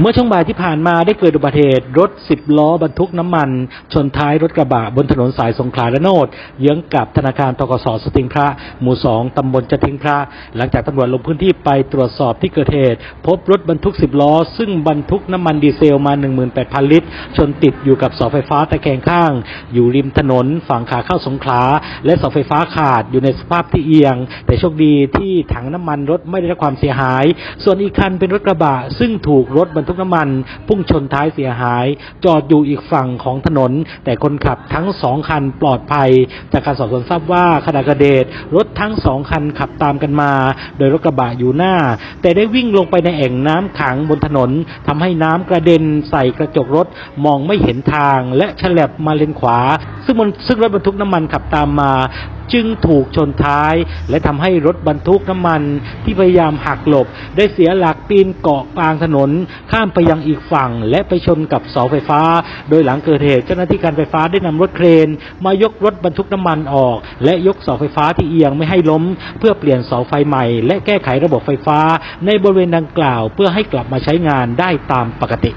เมื่อช่วงบ่ายที่ผ่านมาได้เกิดอุบัติเหตุรถ10ล้อบรรทุกน้ำมัน ชนท้ายรถกระบะบนถนนสายสงขลาระโนดเยื้องกับธนาคารตกสสติงพระ หมู่2ตำบลจะทิงพระ หลังจากตำรวจลงพื้นที่ไปตรวจสอบที่เกิดเหตุ พบรถบรรทุก10ล้อ ซึ่งบรรทุกน้ำมันดีเซลมา 18,000 ลิตร ชนติดอยู่กับเสาไฟฟ้าตะแคงข้าง อยู่ริมถนนฝั่งขาเข้าสงขลาและเสาไฟฟ้าขาดอยู่ในสภาพที่เอียง แต่โชคดีที่ถังน้ำมันรถไม่ได้รับความเสียหาย ส่วนอีกคันเป็นรถกระบะซึ่งถูกรถบรรทุกน้ำมัน พุ่งชนท้ายเสียหาย จอดอยู่อีกฝั่งของถนน แต่คนขับทั้งสองคันปลอดภัย จากการสอบสวนทราบว่าขณะกิดเหตุรถทั้งสองคันขับตามกันมา โดยรถกระบะอยู่หน้า แต่ได้วิ่งลงไปในแอ่งน้ำขังบนถนนทำให้น้ำกระเด็นใส่กระจกรถมองไม่เห็นทางและฉลับมาเลนขวา ซึ่งมันซึ่งรถบรรทุกน้ำมันขับตามมา จึงถูกชนท้าย และทำให้รถบรรทุกน้ำมันที่พยายามหักหลบ ได้เสียหลักปีนเกาะกลางถนน ข้ามไปยังอีกฝั่ง และไปชนกับเสาไฟฟ้า โดยหลังเกิดเหตุเจ้าหน้าที่การไฟฟ้าได้นำรถเครน มายกรถบรรทุกน้ำมันออก และยกเสาไฟฟ้าที่เอียงไม่ให้ล้ม เพื่อเปลี่ยนเสาไฟใหม่ และแก้ไขระบบไฟฟ้า ในบริเวณดังกล่าว เพื่อให้กลับมาใช้งานได้ตามปกติ